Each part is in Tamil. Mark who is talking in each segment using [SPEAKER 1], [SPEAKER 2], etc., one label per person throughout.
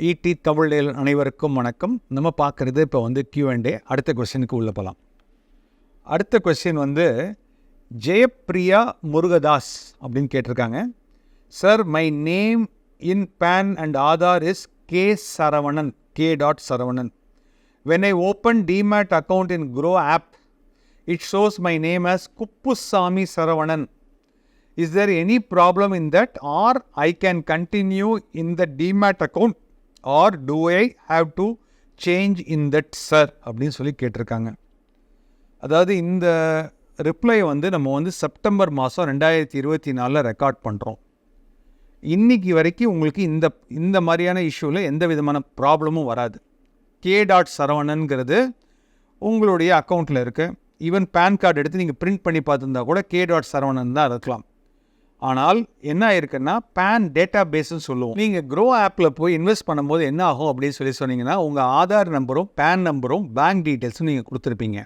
[SPEAKER 1] இடி தமிழ் அனைவருக்கும் வணக்கம். நம்ம பார்க்குறது இப்போ வந்து Q&A அடுத்த கொஸ்டினுக்கு உள்ளே போகலாம் அடுத்த கொஸ்டின் வந்து ஜெயப்ரியா முருகதாஸ் அப்படின்னு கேட்டிருக்காங்க. Sir my name in PAN and Aadhaar is K Saravanan K dot Saravanan when I open demat account in Groww app it shows my name as Kuppusamy Saravanan is there any problem in that or I can continue in the demat account or do I have to change in that sir அப்படின்னு சொல்லி கேட்டிருக்காங்க. அதாவது இந்த ரிப்ளை வந்து நம்ம வந்து செப்டம்பர் மாதம் ரெண்டாயிரத்தி இருபத்தி நாலில் ரெக்கார்ட் பண்ணுறோம் இன்னைக்கு வரைக்கும் உங்களுக்கு இந்த இந்த மாதிரியான இஷ்யூவில் எந்த விதமான ப்ராப்ளமும் வராது. கே டாட் சரவணனுங்கிறது உங்களுடைய அக்கௌண்ட்டில் இருக்குது ஈவன் பேன் கார்டு எடுத்து நீங்கள் பிரிண்ட் பண்ணி பார்த்துருந்தா கூட கே டாட் சரவணன் தான் இருக்கலாம். ஆனால் என்ன ஆயிருக்குன்னா பேன் டேட்டா பேஸ்ன்னு சொல்லுவோம். நீங்கள் க்ரோ ஆப்பில் போய் இன்வெஸ்ட் பண்ணும்போது என்ன ஆகும் அப்படின்னு சொல்லி சொன்னீங்கன்னா உங்கள் ஆதார் நம்பரும் பேன் நம்பரும் பேங்க் டீட்டெயில்ஸும் நீங்கள் கொடுத்துருப்பீங்க.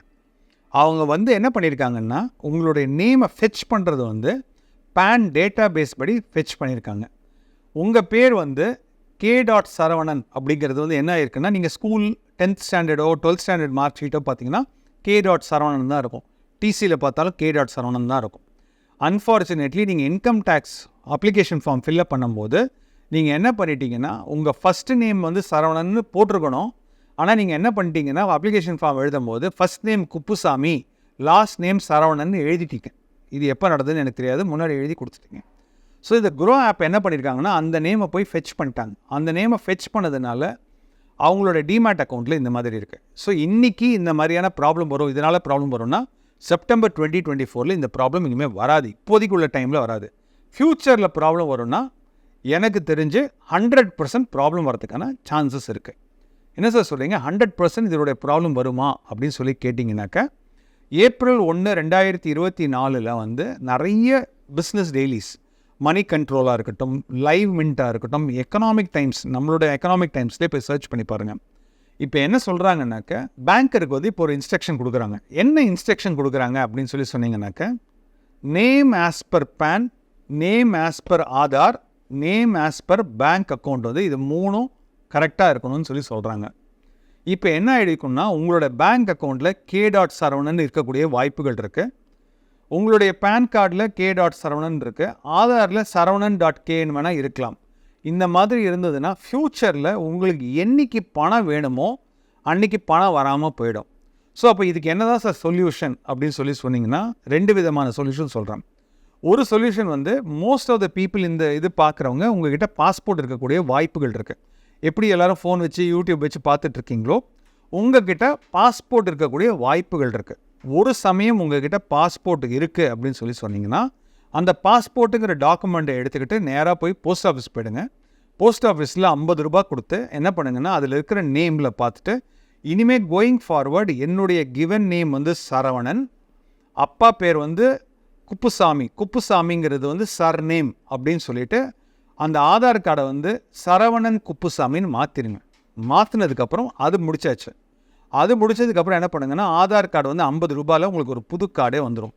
[SPEAKER 1] அவங்க வந்து என்ன பண்ணியிருக்காங்கன்னா உங்களுடைய நேமை ஃபெச் பண்ணுறது வந்து பேன் டேட்டா பேஸ் படி ஃபெச் பண்ணியிருக்காங்க உங்கள் பேர் வந்து கே டாட் சரவணன் அப்படிங்கிறது வந்து என்ன ஆயிருக்குன்னா நீங்கள் ஸ்கூல் டென்த் ஸ்டாண்டர்டோ டுவெல்த் ஸ்டாண்டர்ட் மார்க் ஷீட்டோ பார்த்தீங்கன்னா கே டாட் சரவணன் தான் இருக்கும். டிசியில் பார்த்தாலும் கே டாட் சரவணன் தான் இருக்கும். அன்ஃபார்ச்சுனேட்லி நீங்கள் income tax application form fill up பண்ணும்போது நீங்கள் என்ன பண்ணிட்டீங்கன்னா உங்கள் ஃபஸ்ட்டு நேம் வந்து சரவணன்னு போட்டிருக்கணும். ஆனால் நீங்கள் என்ன பண்ணிட்டீங்கன்னா அப்ளிகேஷன் ஃபார்ம் எழுதும்போது first name Kuppusamy last name Saravanan எழுதிட்டீங்க. இது எப்போ நடந்ததுன்னு எனக்கு தெரியாது. முன்னாடி எழுதி கொடுத்துட்டீங்க. ஸோ இந்த குரோ ஆப் என்ன பண்ணியிருக்காங்கன்னா அந்த நேமை போய் ஃபெச் பண்ணிட்டாங்க. அந்த நேமை ஃபெச் பண்ணதுனால அவங்களோட டிமேட் அக்கௌண்ட்டில் இந்த மாதிரி இருக்குது ஸோ இன்றைக்கி இந்த மாதிரியான ப்ராப்ளம் வரும். இதனால் ப்ராப்ளம் வரும்னா செப்டம்பர் டுவெண்ட்டி டுவெண்ட்டி ஃபோரில் இந்த ப்ராப்ளம் இனிமேல் வராது. இப்போதைக்கு உள்ள டைமில் வராது. ஃப்யூச்சரில் ப்ராப்ளம் வரும்னா எனக்கு தெரிஞ்சு ஹண்ட்ரட் பர்சன்ட் ப்ராப்ளம் வரதுக்கான சான்சஸ் இருக்குது என்ன சார் சொல்கிறீங்க ஹண்ட்ரட் பர்சன்ட் இதோடைய ப்ராப்ளம் வருமா? அப்படின்னு சொல்லி கேட்டிங்கனாக்கா ஏப்ரல் ஒன்று ரெண்டாயிரத்தி இருபத்தி நாலில் வந்து நிறைய பிஸ்னஸ் டெய்லிஸ் மணி கண்ட்ரோலாக இருக்கட்டும் லைவ் மின்ட்டாக இருக்கட்டும் எக்கனாமிக் டைம்ஸ் நம்மளோட எக்கனாமிக் டைம்ஸ்லேயே போய் சர்ச் பண்ணி பாருங்கள் இப்போ என்ன சொல்கிறாங்கனாக்க பேங்கருக்கு வந்து இப்போ ஒரு இன்ஸ்ட்ரக்ஷன் கொடுக்குறாங்க. என்ன இன்ஸ்ட்ரக்ஷன் கொடுக்குறாங்க அப்படின்னு சொல்லி சொன்னீங்கன்னாக்க name as per PAN name as per Aadhaar name as per bank account வந்து இது மூணும் கரெக்டாக இருக்கணும்னு சொல்லி சொல்கிறாங்க இப்போ என்ன ஆகிடுக்குன்னா உங்களோட பேங்க் அக்கௌண்ட்டில் கே டாட் சரவணன் இருக்கக்கூடிய வாய்ப்புகள் இருக்குது உங்களுடைய பேன் கார்டில் கே டாட் சரவணன் இருக்குது ஆதாரில் சரவணன் டாட் கேன்னு வேணால் இருக்கலாம். இந்த மாதிரி இருந்ததுன்னா ஃப்யூச்சரில் உங்களுக்கு என்னைக்கு பணம் வேணுமோ அன்னைக்கு பணம் வராமல் போயிடும். ஸோ அப்போ இதுக்கு என்ன தான் சார் சொல்யூஷன் அப்படின்னு சொல்லி சொன்னீங்கன்னா ரெண்டு விதமான சொல்யூஷன் சொல்கிறேன் ஒரு சொல்யூஷன் வந்து மோஸ்ட் ஆஃப் த பீப்புள் இந்த இது பார்க்குறவங்க உங்ககிட்ட பாஸ்போர்ட் இருக்கக்கூடிய வாய்ப்புகள் இருக்குது எப்படி எல்லாரும் ஃபோன் வச்சு யூடியூப் வச்சு பார்த்துட்ருக்கீங்களோ உங்ககிட்ட பாஸ்போர்ட் இருக்கக்கூடிய வாய்ப்புகள் இருக்குது ஒரு சமயம் உங்ககிட்ட பாஸ்போர்ட் இருக்குது அப்படின்னு சொல்லி சொன்னிங்கன்னா அந்த பாஸ்போர்ட்டுங்கிற டாக்குமெண்ட்டை எடுத்துக்கிட்டு நேராக போய் போஸ்ட் ஆஃபீஸ் போயிடுங்க. போஸ்ட் ஆஃபீஸில் ஐம்பது ரூபா கொடுத்து என்ன பண்ணுங்கன்னா அதில் இருக்கிற நேமில் பார்த்துட்டு இனிமேல் கோயிங் ஃபார்வர்டு என்னுடைய கிவன் நேம் வந்து சரவணன் அப்பா பேர் வந்து குப்புசாமி குப்புசாமிங்கிறது வந்து சர் நேம் அப்படின்னு சொல்லிட்டு அந்த ஆதார் கார்டை வந்து சரவணன் குப்புசாமின்னு மாற்றிடுங்க மாற்றினதுக்கப்புறம் அது முடிச்சாச்சு. அது முடிச்சதுக்கப்புறம் என்ன பண்ணுங்கன்னா ஆதார் கார்டு வந்து ஐம்பது ரூபாயில் உங்களுக்கு ஒரு புது கார்டே வந்துடும்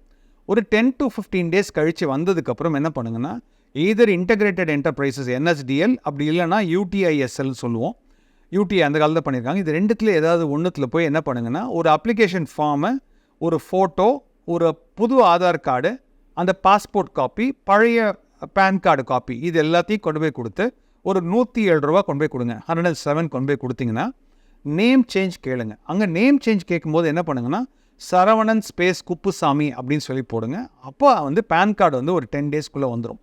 [SPEAKER 1] ஒரு டென் டு ஃபிஃப்டீன் டேஸ் கழித்து வந்ததுக்கப்புறம் என்ன பண்ணுங்கன்னா ஈதர் இன்டகிரேட்டட் என்டர்பிரைசஸ் என்எஸ்டிஎல் அப்படி இல்லைன்னா யூடிஐஎஸ்எல் சொல்லுவோம். யூடிஐ அந்த காலத்தில் பண்ணியிருக்காங்க. இது ரெண்டுத்தில் ஏதாவது ஒன்றுத்தில் போய் என்ன பண்ணுங்கன்னா ஒரு அப்ளிகேஷன் ஃபார்மை ஒரு ஃபோட்டோ ஒரு புது ஆதார் கார்டு அந்த பாஸ்போர்ட் காப்பி பழைய பேன் கார்டு காப்பி இது எல்லாத்தையும் கொண்டு போய் கொடுத்து ஒரு நூற்றி ஏழு ரூபா கொண்டு போய் கொடுங்க. ஹண்ட்ரட் அண்ட் செவன் கொண்டு போய் கொடுத்தீங்கன்னா நேம் சேஞ்ச் கேளுங்க. அங்கே நேம் சேஞ்ச் கேட்கும்போது என்ன பண்ணுங்கன்னா சரவணன் ஸ்பேஸ் குப்புசாமி அப்படின்னு சொல்லி போடுங்க. அப்போ வந்து பேன் கார்டு வந்து ஒரு டென் டேஸ்க்குள்ளே வந்துடும்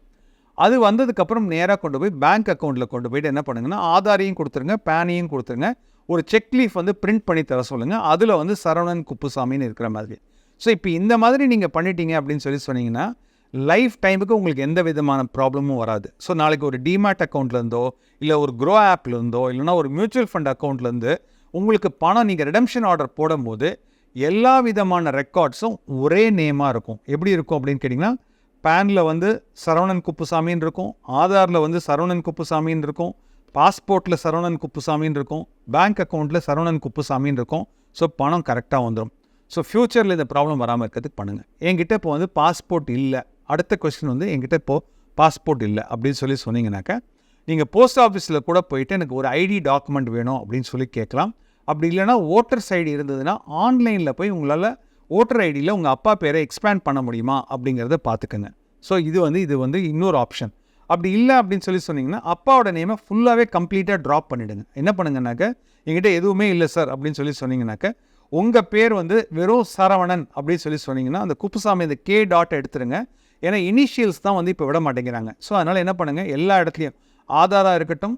[SPEAKER 1] அது வந்ததுக்கப்புறம் நேராக கொண்டு போய் பேங்க் அக்கௌண்ட்டில் கொண்டு போயிட்டு என்ன பண்ணுங்கன்னா ஆதாரையும் கொடுத்துருங்க பேனையும் கொடுத்துருங்க. ஒரு செக் லீஃப் வந்து பிரிண்ட் பண்ணி தர சொல்லுங்கள் அதில் வந்து சரவணன் குப்புசாமின்னு இருக்கிற மாதிரி. ஸோ இப்போ இந்த மாதிரி நீங்கள் பண்ணிட்டீங்க அப்படின்னு சொல்லி சொன்னீங்கன்னா லைஃப் டைமுக்கு உங்களுக்கு எந்த விதமான ப்ராப்ளமும் வராது. ஸோ நாளைக்கு ஒரு டிமேட் அக்கௌண்ட்லேருந்தோ இல்லை ஒரு க்ரோ ஆப்லேருந்தோ இல்லைனா ஒரு மியூச்சுவல் ஃபண்ட் அக்கௌண்ட்லேருந்து உங்களுக்கு பணம் நீங்கள் ரிடம்ஷன் ஆர்டர் போடும்போது எல்லா விதமான ரெக்கார்ட்ஸும் ஒரே நேமாக இருக்கும். எப்படி இருக்கும் அப்படின்னு கேட்டிங்கன்னா பேனில் வந்து சரவணன் குப்புசாமின்னு இருக்கும் ஆதாரில் வந்து சரவணன் குப்புசாமின்னு இருக்கும் பாஸ்போர்ட்டில் சரவணன் குப்புசாமின்னு இருக்கும் பேங்க் அக்கௌண்ட்டில் சரவணன் குப்புசாமின்னு இருக்கும். ஸோ பணம் கரெக்டாக வந்துடும் ஸோ ஃப்யூச்சரில் இந்த ப்ராப்ளம் வராமல் இருக்கிறதுக்கு பண்ணுங்கள் என்கிட்ட இப்போ வந்து பாஸ்போர்ட் இல்லை. அடுத்த கொஸ்டின் வந்து என்கிட்ட இப்போது பாஸ்போர்ட் இல்லை அப்படின்னு சொல்லி சொன்னீங்கன்னாக்கா நீங்கள் போஸ்ட் ஆஃபீஸில் கூட போயிட்டு எனக்கு ஒரு ஐடி டாக்குமெண்ட் வேணும் அப்படின்னு சொல்லி கேட்கலாம். அப்படி இல்லைன்னா ஓட்டர்ஸ் ஐடி இருந்ததுன்னா ஆன்லைனில் போய் உங்களால் ஓட்டர் ஐடியில் உங்கள் அப்பா பேரை எக்ஸ்பேண்ட் பண்ண முடியுமா அப்படிங்கிறத பார்த்துக்கோங்க ஸோ இது வந்து இது வந்து இன்னொரு ஆப்ஷன் அப்படி இல்லை அப்படின்னு சொல்லி சொன்னீங்கன்னா அப்பாவோட நேமை ஃபுல்லாகவே கம்ப்ளீட்டாக ட்ராப் பண்ணிவிடுங்க என்ன பண்ணுங்கனாக்க எங்கிட்ட எதுவுமே இல்லை சார் அப்படின்னு சொல்லி சொன்னீங்கன்னாக்க உங்கள் பேர் வந்து வெறும் சரவணன் அப்படின்னு சொல்லி சொன்னீங்கன்னா அந்த குப்புசாமி இந்த கே டாட் எடுத்துருங்க. ஏன்னா இனிஷியல்ஸ் தான் வந்து இப்போ விட மாட்டேங்கிறாங்க. ஸோ அதனால் என்ன பண்ணுங்கள் எல்லா இடத்துலையும் ஆதாராக இருக்கட்டும்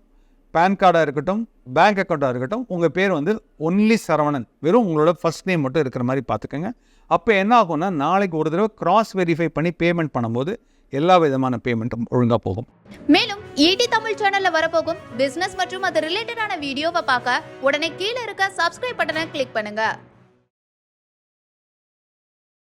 [SPEAKER 1] பேன் கார்டாக இருக்கட்டும் பேங்க் அக்கௌண்ட்டாக இருக்கட்டும் உங்கள் பேர் வந்து ஒன்லி சரவணன். வெறும் உங்களோட ஃபர்ஸ்ட் நேம் மட்டும் இருக்கிற மாதிரி பார்த்துக்கோங்க. அப்போ என்ன ஆகும்னா நாளைக்கு ஒரு தடவை கிராஸ் வெரிஃபை பண்ணி பேமெண்ட் பண்ணும்போது எல்லா விதமான பேமெண்ட்டும் ஒழுங்காக போகும்.
[SPEAKER 2] மேலும் ஈடி தமிழ் சேனல்ல வரப்போகும் பிசினஸ் மற்றும் அது ரிலேட்டடான வீடியோவை பார்க்க உடனே கீழே இருக்க சப்ஸ்கிரைப் பட்டனை கிளிக் பண்ணுங்க.